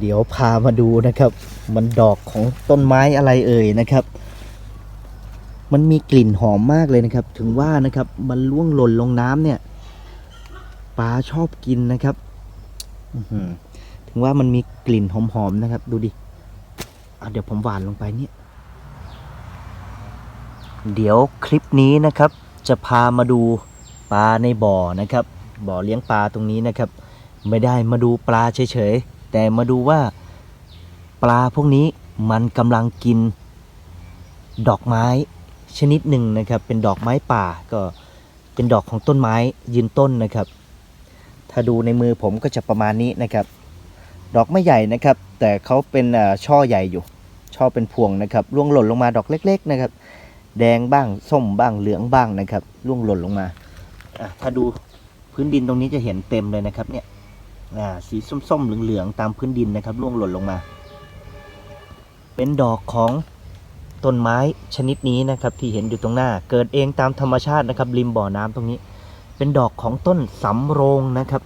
เดี๋ยวพามาดูนะครับ มันดอกของต้นไม้อะไรเอ่ยนะครับ มันมีกลิ่นหอมมากเลยนะครับ ถึงว่านะครับมันล่วงหล่นลงน้ำเนี่ยปลาชอบกินนะครับถึงว่ามันมีกลิ่นหอมๆนะครับ ดูดิเดี๋ยวผมหวานลงไปเนี่ย เดี๋ยวคลิปนี้นะครับ จะพามาดูปลาในบ่อนะครับ บ่อเลี้ยงปลาตรงนี้นะครับ ไม่ได้มาดูปลาเฉยๆ แต่มาดูว่าปลาพวกนี้มันกำลังกินดอกไม้ชนิดหนึ่งนะครับ เป็นดอกไม้ป่าก็เป็นดอกของต้นไม้ยืนต้นนะครับ ถ้าดูในมือผมก็จะประมาณนี้นะครับ ดอกไม่ใหญ่นะครับ แต่เขาเป็นช่อใหญ่อยู่ ช่อเป็นพวงนะครับร่วงหล่นลงมาดอกเล็ก ๆ นะครับ แดงบ้างส้มบ้างเหลืองบ้างนะครับร่วงหล่นลงมาถ้าดูพื้นดินตรงนี้จะเห็นเต็มเลยนะครับเนี่ย สีส้มๆ เหลืองๆ ตามพื้นดินนะครับร่วงหล่นลงมา เป็นดอกของต้นไม้ชนิดนี้นะครับที่เห็นอยู่ตรงหน้า เกิดเองตามธรรมชาตินะครับริมบ่อน้ำตรงนี้ เป็นดอกของต้นสำโรงนะครับ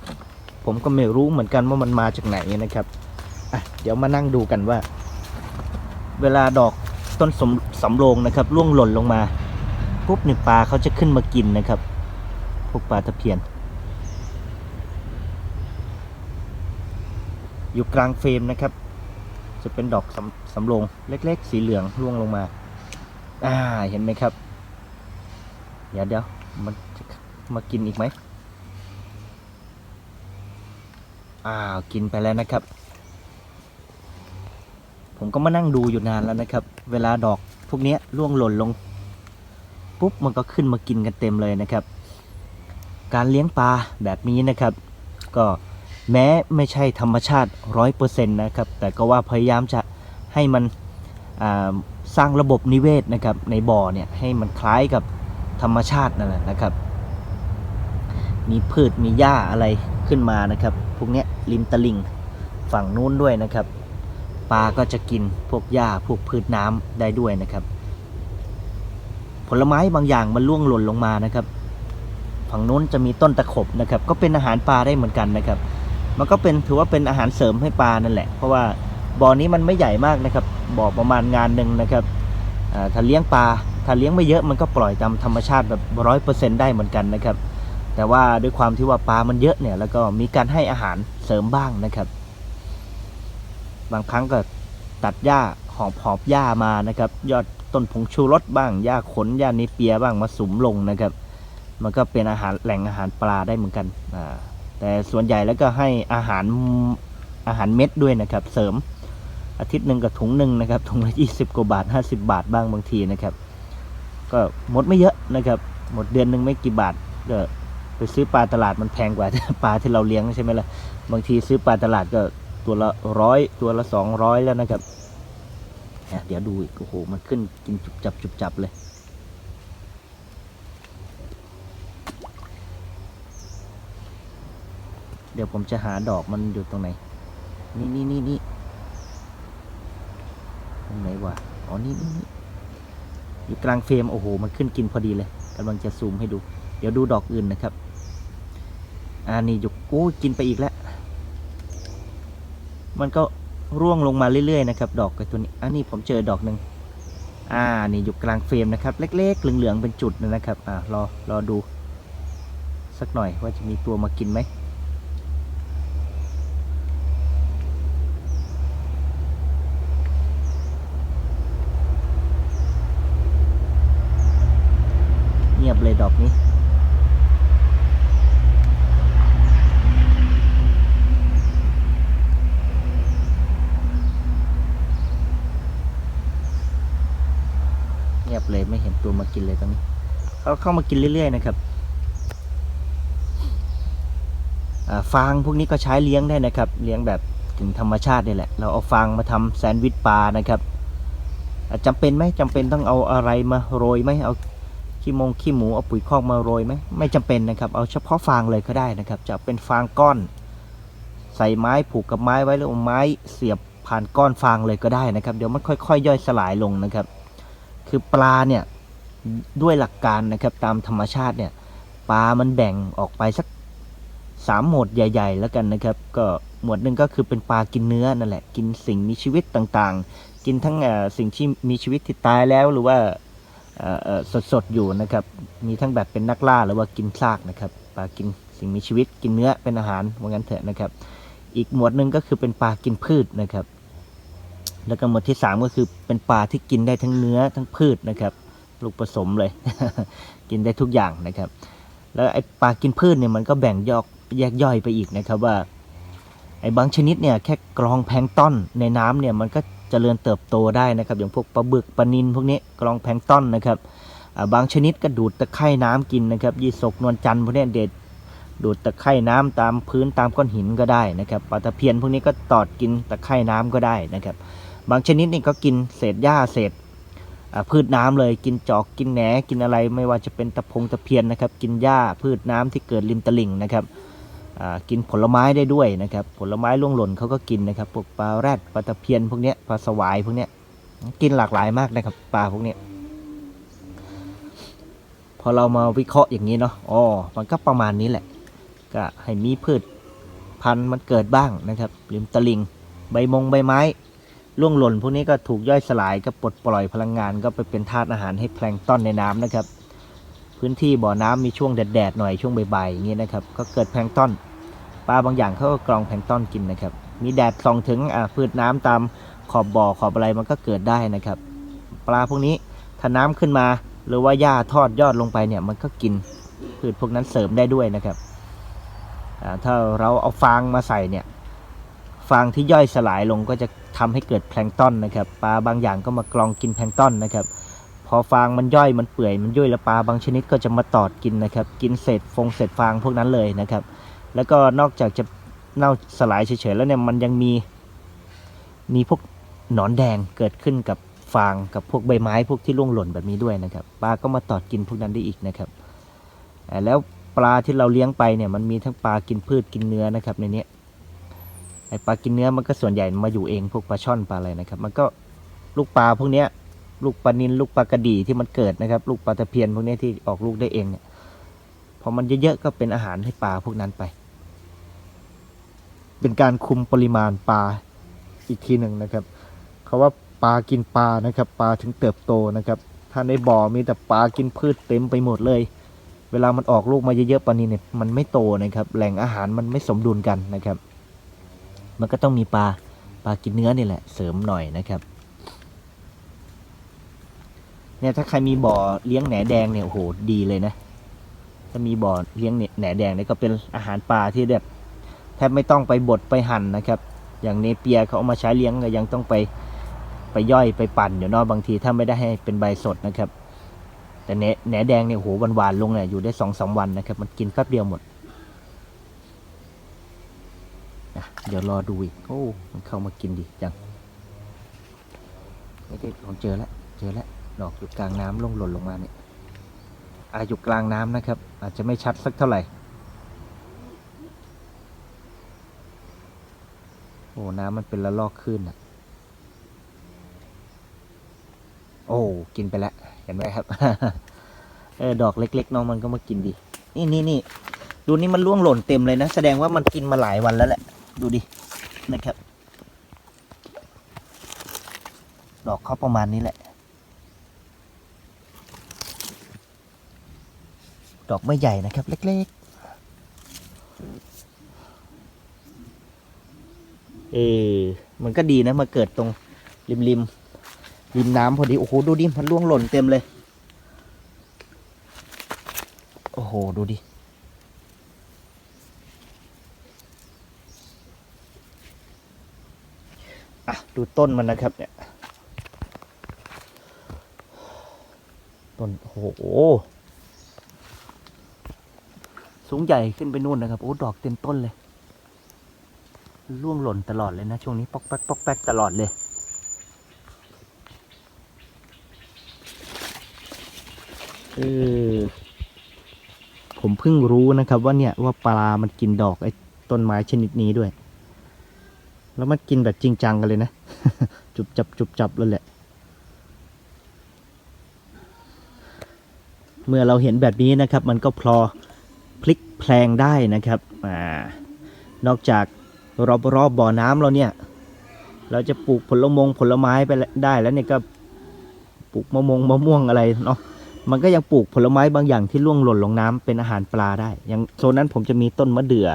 ผมก็ไม่รู้เหมือนกันว่ามันมาจากไหนนะครับอะเดี๋ยวมานั่งดูกันว่า เวลาดอกต้นสมสำโรงนะครับร่วงหล่นลงมาปุ๊บเนี่ยปลาเขาจะขึ้นมากินนะครับ พวกปลาตะเพียน อยู่กลางเฟรมนะครับ จะเป็นดอกสำสำโรงเล็กๆ สีเหลืองร่วงลงมา อ่าเห็นไหมครับ เดี๋ยวเดี๋ยวมันจะมากินอีกไหมอ้าวกินไปแล้วนะครับ ผมก็มานั่งดูอยู่นานแล้วนะครับ เวลาดอกพวกนี้ร่วงหล่นลง ปุ๊บมันก็ขึ้นมากินกันเต็มเลยนะครับ การเลี้ยงปลาแบบนี้นะครับ ก็ แม้ไม่ใช่ธรรมชาติร้อยเปอร์เซ็นต์นะครับ แต่ก็ว่าพยายามจะให้มันสร้างระบบนิเวศนะครับในบ่อเนี่ยให้มันคล้ายกับธรรมชาตินั่นแหละนะครับ มีพืชมีหญ้าอะไรขึ้นมานะครับ พวกนี้ริมตลิ่งฝั่งนู้นด้วยนะครับ ปลาก็จะกินพวกหญ้าพวกพืชน้ำได้ด้วยนะครับ ผลไม้บางอย่างมันล่วงหล่นลงมานะครับ ฝั่งนู้นจะมีต้นตะขบนะครับ ก็เป็นอาหารปลาได้เหมือนกันนะครับ มันก็เป็นถือว่าเป็นอาหารเสริมให้ปลานั่นแหละ เพราะว่าบ่อนี้มันไม่ใหญ่มากนะครับ บ่อประมาณงานหนึ่งนะครับถ้าเลี้ยงปลา ถ้าเลี้ยงไม่เยอะมันก็ปล่อยตามธรรมชาติแบบร้อยเปอร์เซ็นต์ได้เหมือนกันนะครับ แต่ว่าด้วยความที่ว่าปลามันเยอะเนี่ย แล้วก็มีการให้อาหารเสริมบ้างนะครับ บางครั้งก็ตัดหญ้าหอบหอบหญ้ามานะครับ ยอดต้นผงชูรสบ้างหญ้าขนหญ้าเนเปียบ้างมาสุมลงนะครับ มันก็เป็นอาหารแหล่งอาหารปลาได้เหมือนกันอ่า แต่ส่วนใหญ่แล้วก็ให้อาหารอาหารเม็ดด้วยนะครับ เสริมอาทิตย์หนึ่งกับถุงหนึ่งนะครับถุงละยี่สิบกว่าบาทห้าสิบาทบ้างบางทีนะครับ ก็หมดไม่เยอะนะครับ หมดเดือนหนึ่งไม่กี่บาทก็ไปซื้อปลาตลาดมันแพงกว่าปลาที่เราเลี้ยงใช่ไหมล่ะบางทีซื้อปลาตลาดก็ตัวละร้อยตัวละสองร้อยแล้วนะครับเดี๋ยวดูอีกโอ้โหมันขึ้นกินจุบจับจุบจับเลย เดี๋ยวผมจะหาดอกมันอยู่ตรงไหน นี่นี่นี่นี่ตรงไหนวะ อ๋อ นี่นี่นี่อยู่กลางเฟรม โอ้โห มันขึ้นกินพอดีเลยกำลังจะซูมให้ดู เดี๋ยวดูดอกอื่นนะครับ อ่านี่อยู่โอ้กินไปอีกแล้ว มันก็ร่วงลงมาเรื่อยๆนะครับ ดอกไอ้ตัวนี้ อันนี้ผมเจอดอกหนึ่งอ่า นี่อยู่กลางเฟรมนะครับ เล็ก ๆ เหลือง ๆ เป็นจุดนะครับ อ่ารอ รอดู สักหน่อยว่าจะมีตัวมากินไหม เงียบเลย ดอกนี้เงียบเลยไม่เห็นตัวมากินเลยตรงนี้เขาเข้ามากินเรื่อย ๆ นะครับฟางพวกนี้ก็ใช้เลี้ยงได้นะครับ เลี้ยงแบบถึงธรรมชาตินี่แหละ เราเอาฟางมาทำแซนด์วิชปลานะครับอ่าจำเป็นไหมจำเป็นต้องเอาอะไรมาโรยไหมเอา ขี้มงขี้หมูเอาปุ๋ยคอกมาโรยไหมไม่จำเป็นนะครับ เอาเฉพาะฟางเลยก็ได้นะครับ จะเป็นฟางก้อน ใส่ไม้ผูกกับไม้ไว้แล้วเอไม้เสียบผ่านก้อนฟางเลยก็ได้นะครับ เดี๋ยวมันค่อยๆย่อยสลายลงนะครับ คือปลาเนี่ยด้วยหลักการนะครับตามธรรมชาติเนี่ยปลามันแบ่งออกไปสักสามหมวดใหญ่ ๆ แล้วกันนะครับ ก็หมวดหนึ่งก็คือเป็นปลากินเนื้อนั่นแหละ กินสิ่งมีชีวิตต่างๆ กินทั้งสิ่งที่มีชีวิตที่ตายแล้วหรือว่า สดๆอยู่นะครับ มีทั้งแบบเป็นนักล่าหรือว่ากินซากนะครับปลากินสิ่งมีชีวิตกินเนื้อเป็นอาหารว่างั้นเถอะนะครับ อีกหมวดหนึ่งก็คือเป็นปลากินพืชนะครับ แล้วก็หมวดที่สามก็คือเป็นปลาที่กินได้ทั้งเนื้อทั้งพืชนะครับลูกผสมเลย กินได้ทุกอย่างนะครับ แล้วไอ้ปลากินพืชเนี่ยมันก็แบ่งยอกแยกย่อยไปอีกนะครับว่าไอ้บางชนิดเนี่ยแค่กรองแพงต้นในน้ำเนี่ยมันก็ เจริญเติบโตได้นะครับ อย่างพวกปลาบึกปลานิลพวกนี้กรองแพงต้อนนะครับบางชนิดก็ดูดตะไคร่น้ำกินนะครับยีสกนวลจันทร์พวกนี้เด็ดดูดตะไคร่น้ำตามพื้นตามก้อนหินก็ได้นะครับปลาตะเพียนพวกนี้ก็ตอดกินตะไคร่น้ำก็ได้นะครับ บางชนิดนี่ก็กินเศษหญ้าเศษพืชน้ำเลยกินจอกกินแหนกินอะไรไม่ว่าจะเป็นตะพงตะเพียนนะครับ กินหญ้าพืชน้ำที่เกิดริมตลิ่งนะครับ กินผลไม้ได้ด้วยนะครับ ผลไม้ร่วงหล่นเขาก็กินนะครับพวกปลาแรดปลาตะเพียนพวกเนี้ยปลาสวายพวกเนี้ยกินหลากหลายมากนะครับปลาพวกเนี้ยพอเรามาวิเคราะห์อย่างนี้เนาะอ๋อมันก็ประมาณนี้แหละ ก็ให้มีพืชพันธุ์มันเกิดบ้างนะครับริมตลิ่งใบมงใบไม้ร่วงหล่นพวกนี้ก็ถูกย่อยสลายก็ปลดปล่อยพลังงาน ก็ไปเป็นธาตุอาหารให้แพลงต้อนในน้ำนะครับ พื้นที่บ่อน้ำมีช่วงแดดๆหน่อยช่วงบ่ายๆอย่างนี้นะครับ ก็เกิดแพลงต้น ปลาบางอย่างเขาก็กรองแพลงต้อนกินนะครับ มีแดดส่องถึงพืชน้ำตามขอบบ่อขอบอะไรมันก็เกิดได้นะครับ ปลาพวกนี้ถ้าน้ำขึ้นมา หรือว่าหญ้าทอดยอดลงไปเนี่ยมันก็กินพืชพวกนั้นเสริมได้ด้วยนะครับถ้าเราเอาฟางมาใส่เนี่ยฟางที่ย่อยสลายลงก็จะทำให้เกิดแพลงต้อนนะครับ ปลาบางอย่างก็มากรองกินแพลงต้อนนะครับ พอฟางมันย่อยมันเปื่อยมันย่อยแล้วปลาบางชนิดก็จะมาตอดกินนะครับ กินเศษฟงเศษฟางพวกนั้นเลยนะครับ แล้วก็นอกจากจะเน่าสลายเฉยๆแล้วเนี่ยมันยังมีมีพวกหนอนแดงเกิดขึ้นกับฟางกับพวกใบไม้พวกที่ร่วงหล่นแบบนี้ด้วยนะครับปลาก็มาตอดกินพวกนั้นได้อีกนะครับแล้วปลาที่เราเลี้ยงไปเนี่ยมันมีทั้งปลากินพืชกินเนื้อนะครับในนี้ไอปลากินเนื้อมันก็ส่วนใหญ่มาอยู่เองพวกปลาช่อนปลาอะไรนะครับ มันก็ลูกปลาพวกเนี้ยลูกปลานิลลูกปลากระดีที่มันเกิดนะครับ ลูกปลาตะเพียนพวกนี้ที่ออกลูกได้เองเนี่ยพอมันเยอะๆก็เป็นอาหารให้ปลาพวกนั้นไป เป็นการคุมปริมาณปลาอีกทีหนึ่งนะครับเขาว่าปลากินปลานะครับ ปลาถึงเติบโตนะครับ ถ้าในบ่อมีแต่ปลากินพืชเต็มไปหมดเลย เวลามันออกลูกมาเยอะๆปลานิลเนี่ยมันไม่โตนะครับ แหล่งอาหารมันไม่สมดุลกันนะครับ มันก็ต้องมีปลาปลากินเนื้อนี่แหละเสริมหน่อยนะครับเนี่ยถ้าใครมีบ่อเลี้ยงแหนแดงเนี่ยโอ้โหดีเลยนะถ้ามีบ่อเลี้ยงแหนแดงเนี่ยก็เป็นอาหารปลาที่แบบ ทบไม่ต้องไปบดไปหั่นนะครับ อย่างเนเปียเขาเอามาใช้เลี้ยงก็ยังต้องไปไปย่อยไปปั่นอยู่นอกบางทีถ้าไม่ได้ให้เป็นใบสดนะครับ แต่แหนแหนแดงเนี่ยโหหวานๆลงเนี่ยอยู่ได้สองสามวันนะครับ มันกินแป๊บเดียวหมดอะเดี๋ยวรอดูอีกโอ้มันเข้ามากินดีจังไม่ได้ลองเจอแล้วเจอแล้วดอกอยู่กลางน้ำลงหล่นลงมาเนี่ยอาอยู่กลางน้ำนะครับ อาจจะไม่ชัดสักเท่าไหร่ อ้น้ำมันเป็นละลอกขึ้นอะ โอ้ กินไปแล้ว เห็นไหมครับ เออ ดอกเล็ก ๆ น้องมันก็มากินดีนี่นี่นี่ ดูนี่มันร่วงหล่นเต็มเลยนะ แสดงว่ามันกินมาหลายวันแล้วแหละ ดูดิ นะครับ ดอกเขาประมาณนี้แหละ ดอกไม่ใหญ่นะครับ เล็ก ๆ เออมันก็ดีนะมาเกิดตรงริมริมริมน้ำพอดี โอ้โห ดูดิ มันร่วงหล่นเต็มเลย โอ้โห ดูดิ อะ ดูต้นมันนะครับเนี่ย ต้น โอ้โห สูงใหญ่ขึ้นไปนู่นนะครับ โอ้ ดอกเต็มต้นเลย ร่วงหล่นตลอดเลยนะ ช่วงนี้ปอกแป๊กปอกแป๊กตลอดเลย เออ ผมเพิ่งรู้นะครับว่าเนี่ยว่าปลา มันกินดอกไอ้ต้นไม้ชนิดนี้ด้วย แล้วมันกินแบบจริงจังกันเลยนะ จุบจับจุบจับเลยแหละ เมื่อเราเห็นแบบนี้นะครับ มันก็พลอพลิกแพลงได้นะครับ อ่า นอกจาก รอบรอบบ่อน้ำเราเนี่ย เราจะปลูกผลมงผลไม้ไปได้แล้วเนี่ยก็ปลูกมะมงมะม่วงอะไรเนาะมันก็ยังปลูกผลไม้บางอย่างที่ล่วงหล่นลงน้ำเป็นอาหารปลาได้ อย่างโซนนั้นผมจะมีต้นมะเดื่อ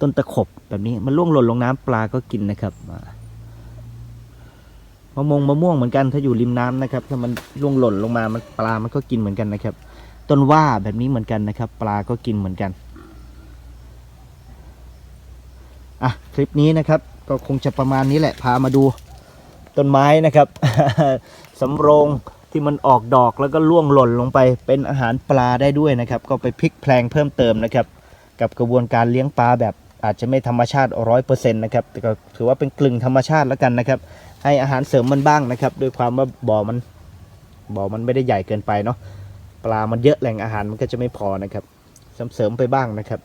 ต้นตะขบแบบนี้มันล่วงหล่นลงน้ำปลาก็กินนะครับมะมงมะม่วงเหมือนกันถ้าอยู่ริมน้ำนะครับ ถ้ามันล่วงหล่นลงมามันปลามันก็กินเหมือนกันนะครับ ต้นว่าแบบนี้เหมือนกันนะครับ ปลาก็กินเหมือนกัน อะคลิปนี้นะครับก็คงจะประมาณนี้แหละพามาดูต้นไม้นะครับ สำโรงที่มันออกดอกแล้วก็ล่วงหล่นลงไปเป็นอาหารปลาได้ด้วยนะครับ ก็ไปพลิกแพลงเพิ่มเติมนะครับ กับกระบวนการเลี้ยงปลาแบบอาจจะไม่ธรรมชาติร้อยเปอร์เซ็นต์นะครับแต่ก็ถือว่าเป็นกลึงธรรมชาติแล้วกันนะครับ ให้อาหารเสริมมันบ้างนะครับด้วยความว่าบ่อมันบ่อมันไม่ได้ใหญ่เกินไปเนาะปลามันเยอะแหล่งอาหารมันก็จะไม่พอนะครับเสริมๆไปบ้างนะครับ